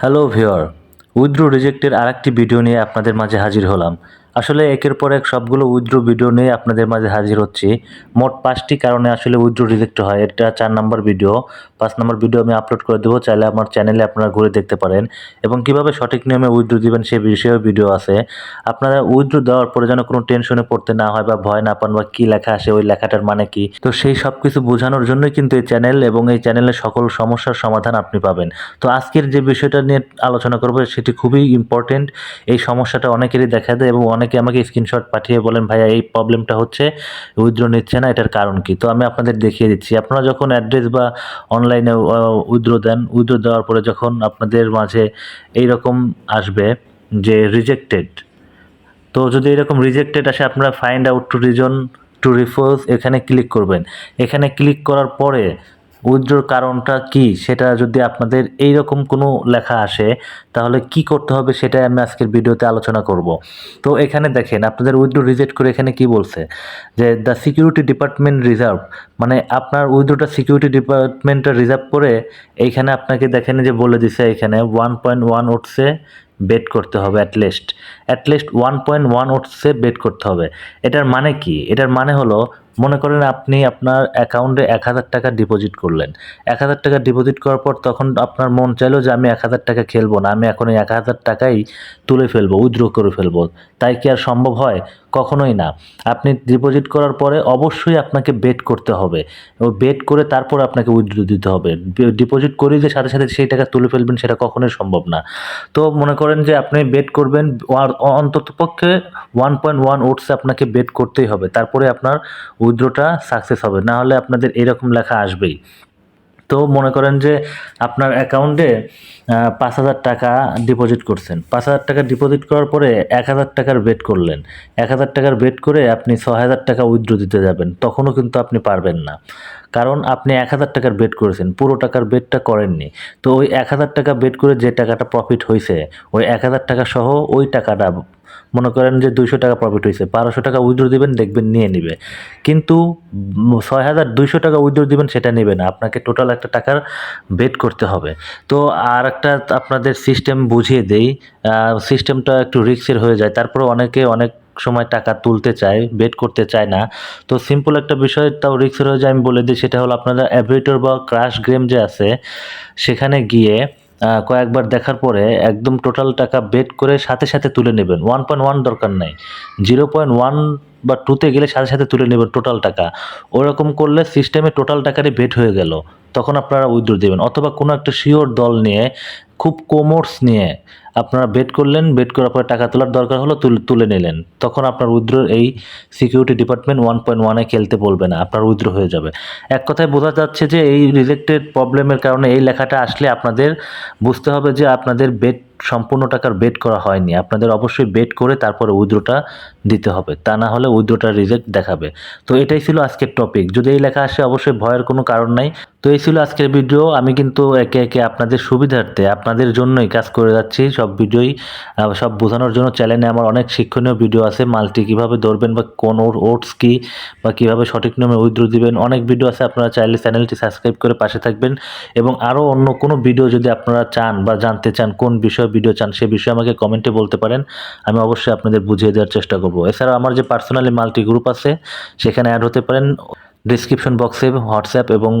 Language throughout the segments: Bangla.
হ্যালো ভিওর উইথড্রো রিজেক্টের আরেকটি ভিডিও নিয়ে আপনাদের মাঝে হাজির হলাম। আসলে একের পর এক সবগুলো উইথড্রো ভিডিও নিয়ে আপনাদের মাঝে হাজির হচ্ছি। মোট পাঁচটি কারণে আসলে উইথড্রো রিজেক্ট হয়। এটা চার নম্বর ভিডিও। পাঁচ নম্বর ভিডিও আমি আপলোড করে দেবো। চাইলে আমার চ্যানেলে আপনারা ঘুরে দেখতে পারেন। এবং কীভাবে সঠিক নিয়মে উইথড্রো দিবেন সে বিষয়েও ভিডিও আছে। আপনারা উইথড্রো দেওয়ার পরে যেন কোনো টেনশনে পড়তে না হয় বা ভয় না পান বা কী লেখা আসে ওই লেখাটার মানে কি? তো সেই সব কিছু বোঝানোর জন্যই কিন্তু এই চ্যানেল এবং এই চ্যানেলের সকল সমস্যার সমাধান আপনি পাবেন। তো আজকের যে বিষয়টা নিয়ে আলোচনা করব, সেটি খুবই ইম্পর্টেন্ট এই সমস্যাটা অনেকেরই দেখা দেয় এবং অনেকে আমাকে স্ক্রিনশট পাঠিয়ে বলেন, ভাইয়া, এই প্রবলেমটা হচ্ছে উইথড্র নিচ্ছে না, এটার কারণ কি? তো আমি আপনাদের দেখিয়ে দিচ্ছি। আপনারা যখন অ্যাড্রেস বা অনলাইনে উইথড্র দেন উইথড্র দেওয়ার পরে যখন আপনাদের মাঝে এই রকম আসবে যে রিজেক্টেড তো যদি এরকম রিজেক্টেড আসে, আপনারা find out to reason to reforce এখানে ক্লিক করবেন। এখানে ক্লিক করার পরে উইথড্রোর কারণটা কি? সেটা যদি আপনাদের এই রকম কোনো লেখা আসে, তাহলে কি করতে হবে সেটাই আমি আজকের ভিডিওতে আলোচনা করব। তো এখানে দেখেন, আপনাদের উইথড্রো রিজেক্ট করে এখানে কি বলছে? যে দ্য সিকিউরিটি ডিপার্টমেন্ট রিজার্ভ মানে আপনার উইথড্রোটা সিকিউরিটি ডিপার্টমেন্টটা রিজার্ভ করে, এইখানে আপনাকে দেখেন যে বলে দিছে এখানে ওয়ান পয়েন্ট ওয়ান উঠছে বেট করতে হবে at least at least one point one ওটসে bet করতে হবে। এটার মানে কি? এটার মানে হলো, মনে করেন আপনি আপনার অ্যাকাউন্টে এক হাজার টাকা ডিপোজিট করলেন। এক হাজার টাকা ডিপোজিট করার পর তখন আপনার মন চাইলো যে আমি এক হাজার টাকা খেলব না, আমি এখন এই এক হাজার টাকাই তুলে ফেলব, উইথড্র করে ফেলব। তাই কি আর সম্ভব হয়? কখনোই না। আপনি ডিপোজিট করার পরে অবশ্যই আপনাকে বেট করতে হবে। ও বেট করে তারপর আপনাকে উইথড্র দিতে হবে। ডিপোজিট করে যে সাথে সাথে সেই টাকা তুলে ফেলবেন সেটা কখনোই সম্ভব না। তো মনে করেন যে আপনি বেট করবেন অন্তত পক্ষে ওয়ান পয়েন্ট ওয়ান ওটসে আপনাকে বেট করতেই হবে। তারপরে আপনার উইথড্রটা সাকসেস হবে। না হলে আপনাদের এরকম লেখা আসবেই। তো মনে করেন যে আপনার অ্যাকাউন্টে পাঁচ হাজার টাকা ডিপোজিট করছেন। পাঁচ হাজার টাকা ডিপোজিট করার পরে এক হাজার টাকার বেট করলেন। এক হাজার টাকার বেট করে আপনি ছ হাজার টাকা উইথড্র দিতে যাবেন। তখনও কিন্তু আপনি পারবেন না। কারণ আপনি এক হাজার টাকার বেট করেছেন, পুরো টাকার বেটটা করেননি। তো ওই এক হাজার টাকা বেট করে যে টাকাটা প্রফিট হয়েছে ওই এক হাজার টাকা সহ ওই টাকাটা মনে করেন যে দুইশো টাকা প্রফিট হয়েছে, বারোশো টাকা উইথড্র দিবেন, দেখবেন নিয়ে নিবে। কিন্তু ছয় হাজার দুইশো টাকা উইথড্র দিবেন, সেটা নেবে না। আপনাকে টোটাল একটা টাকার বেট করতে হবে। তো আর একটা আপনাদের সিস্টেম বুঝিয়ে দেই। সিস্টেমটা একটু রিক্সের হয়ে যায়। তারপরে অনেকে অনেক সময় টাকা তুলতে চায় বেট করতে চায় না। তো সিম্পল একটা বিষয়, তাও রিক্সের হয়ে যায়, আমি বলে দিই। সেটা হলো আপনাদের অ্যাভিয়েটর বা ক্রাশ গেম যে আছে, সেখানে গিয়ে কয়েকবার দেখার পরে একদম টোটাল টাকা বেট করে সাথে সাথে তুলে নেবেন। ওয়ান পয়েন্ট ওয়ান দরকার নাই। জিরো পয়েন্ট ওয়ান বা টুতে গেলে সাথে সাথে তুলে নেবেন টোটাল টাকা। ওরকম করলে সিস্টেমে টোটাল টাকারই বেট হয়ে গেল। তখন আপনারা উইথড্র দেবেন। অথবা কোনো একটা শিওর দল নিয়ে, খুব কোমোর্স নিয়ে আপনারা বেট করলেন বেট করার পরে টাকা তোলার দরকার হলো তুলে নিলেন। তখন আপনার উইথড্রোর এই সিকিউরিটি ডিপার্টমেন্ট ওয়ান পয়েন্ট ওয়ানে খেলতে বলবে না, আপনার উইথড্র হয়ে যাবে। এক কথায় বোঝা যাচ্ছে যে এই রিজেক্টেড প্রবলেমের কারণে এই লেখাটা আসলে আপনাদের বুঝতে হবে যে আপনাদের বেট সম্পূর্ণ টাকার বেট করা হয়নি। আপনাদের অবশ্যই বেট করে তারপরে উইথড্রোটা দিতে হবে। তা না হলে উইথড্রোটা রিজেক্ট দেখাবে। তো এটাই ছিল আজকের টপিক যদি এই লেখা আসে, অবশ্যই ভয়ের কোনো কারণ নাই। তো এই ছিল আজকের ভিডিও আমি কিন্তু একে একে আপনাদের সুবিধার্থে, আপনাদের জন্যই কাজ করে যাচ্ছি। সব ভিডিওই সব বোঝানোর জন্য চ্যানেলে আমার অনেক শিক্ষণীয় ভিডিও আছে। মাল্টি কীভাবে ধরবেন বা কোন ওটস কী বা কীভাবে সঠিক নিয়মে উইথড্র দিবেন, অনেক ভিডিও আছে। আপনারা চাইলে চ্যানেলটি সাবস্ক্রাইব করে পাশে থাকবেন। এবং আরও অন্য কোনো ভিডিও যদি আপনারা চান বা জানতে চান কোন বিষয়ে ভিডিও চান, সে বিষয়ে আমাকে কমেন্টে বলতে পারেন। আমি অবশ্যই আপনাদের বুঝিয়ে দেওয়ার চেষ্টা করব। এছাড়াও আমার যে পার্সোনালি মাল্টি গ্রুপ আছে, সেখানে অ্যাড হতে পারেন। ডিসক্রিপশন বক্সে হোয়াটসঅ্যাপ এবং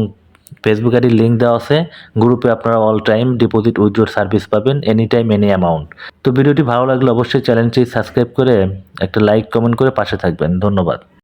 ফেসবুক আইডির লিঙ্ক দেওয়া আছে। গ্রুপে আপনারা অল টাইম ডিপোজিট উইথড্রোর সার্ভিস পাবেন এনি টাইম এনি অ্যামাউন্ট তো ভিডিওটি ভালো লাগলে অবশ্যই চ্যানেলটি সাবস্ক্রাইব করে একটা লাইক কমেন্ট করে পাশে থাকবেন। ধন্যবাদ।